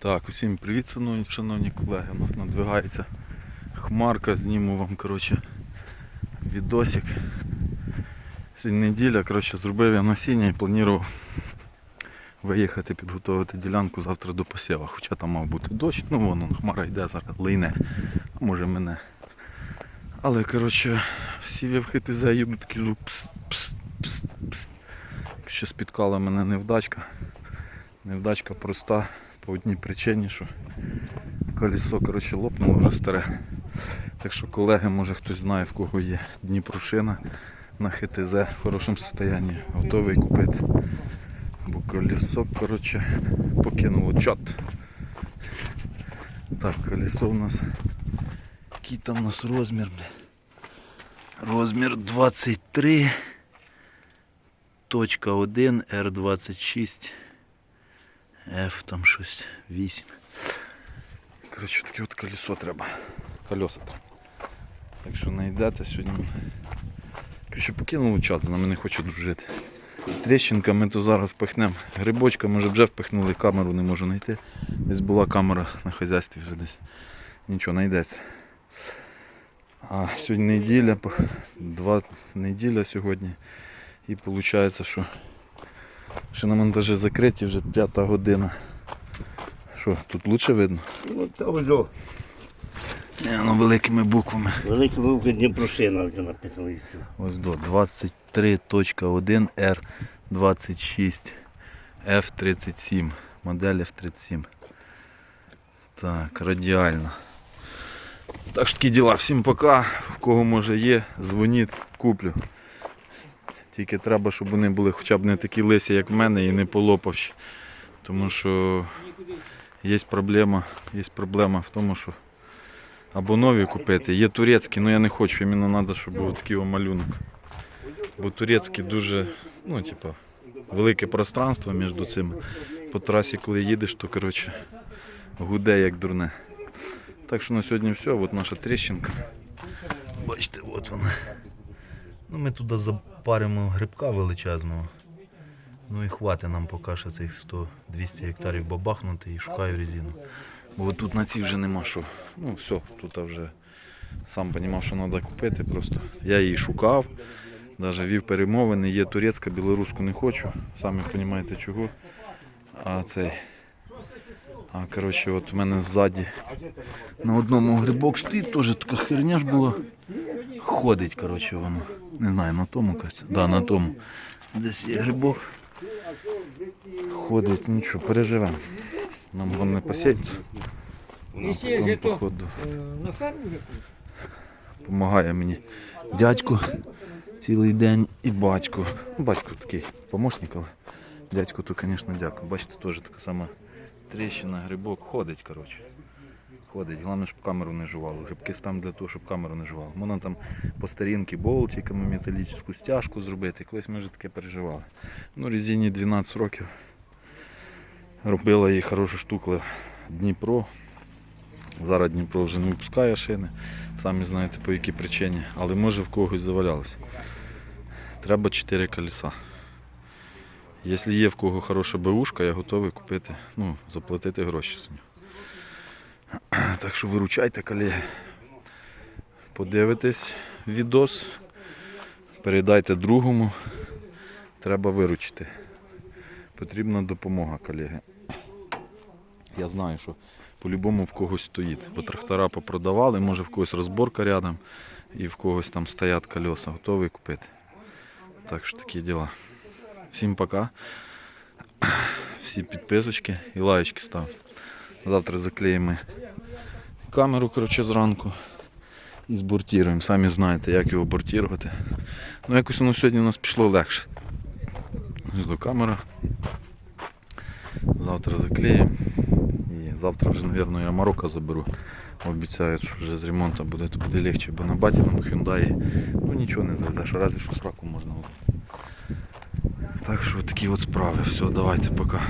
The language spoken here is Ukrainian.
Так, усім привіт, шановні, колеги. У нас надвигається хмарка, зніму вам коротше, відосик. Сьогодні неділя, коротше, зробив я насіння і планував виїхати підготувати ділянку завтра до посіва. Хоча там мав бути дощ, ну вон он, хмара йде зараз, лине, а може мене. Але коротше, всі я в ХТЗ їду такий пс, пс, пс, пс. Ще спіткала мене невдачка. Невдачка проста по одній причині, що колесо коротше, лопнуло вже старе. Так що колеги, може хтось знає в кого є Дніпрошина на ХТЗ в хорошому стані, готовий купити. Бо колесо коротше, покинуло чат. Так, колесо у нас. Який там у нас розмір? Розмір 23. Точка 1, R26. F там щось 8. Коротше, таке от колесо треба. Колеса треба. Так що знайдете сьогодні. Коротше, покинули час, з нами не хоче дружити. Тріщинка ми то зараз впихнемо. Грибочка може вже впихнули, камеру не можу знайти. Десь була камера на хазяйстві вже десь. Нічого знайдеться. А сьогодні неділя, два неділя сьогодні. І виходить, що ще на монтажі закриті вже п'ята година. Що, тут лучше видно? Ну, та ось, Не, ну великими буквами. велика вовка Дніпрошина вже написано. Ось до 23.1 R26 F37. Модель F37. Так, радіально. Так що такі діла. Всім пока. В кого може є, дзвоніть, куплю. Тільки треба, щоб вони були хоча б не такі лисі, як в мене, і не полопавші. Тому що є проблема, є проблема в тому, що або нові купити. Є турецькі, але я не хочу, іменно треба, щоб був такий малюнок. Бо турецькі дуже, ну, типа, велике пространство між цими. По трасі, коли їдеш, то коротше, гуде як дурне. Так що на сьогодні все, от наша тріщинка. Бачите, от вона. Ну, ми туди запаримо грибка величезного. Ну і хватить нам поки що цих 100-200 гектарів бабахнути і шукаю резину. Бо тут на цій вже нема що. Ну все, тут вже сам розумів, що треба купити просто. Я її шукав, навіть вів перемовини, є турецька, білоруську не хочу, самі розумієте чого. А цей. А коротше, от у мене ззаді на одному грибок стоїть, теж така херня ж була. Ходить, коротше, воно. Не знаю, на тому кажеться. Да, на тому. Десь є грибок. Ходить, нічого, переживемо. Нам головне посіяти. А потім, походу, На допомагає мені дядько цілий день і батько. Батько такий помощник, але дядько то, звісно, дякую. Бачите, теж така сама тріщина, грибок ходить, коротше. Ходить. Головне, щоб камеру не жувало. Грибки там для того, щоб камеру не жувало. Можна там по старінки болтиками металічну стяжку зробити. Колись ми вже таке переживали. Ну, резині 12 років. Робила їй хорошу штуку Дніпро. Зараз Дніпро вже не випускає шини. Самі знаєте по якій причині. Але може в когось завалялось. Треба 4 колеса. Якщо є в кого хороша беушка, я готовий купити, ну, заплатити гроші за нього. Так що виручайте, колеги. Подивитесь відос, передайте другому. Треба виручити. Потрібна допомога, колеги. Я знаю, що по-любому в когось стоїть. Бо трактора попродавали, може в когось розборка рядом і в когось там стоять колеса, готовий купити. Так що такі діла. Всім пока. Всі підписочки і лайочки став. Завтра заклеїмо камеру коротше, зранку і збортіруємо. Самі знаєте, як його бортувати. Ну якось воно сьогодні у нас пішло легше. До камера. Завтра заклеїмо. І завтра вже, мабуть, я Марокко заберу. Обіцяють, що вже з ремонту буде, то буде легше, бо на батіному Hyundai ну нічого не завезеш, разве що сраку можна возити. Так що такі от справи. Все, давайте, пока.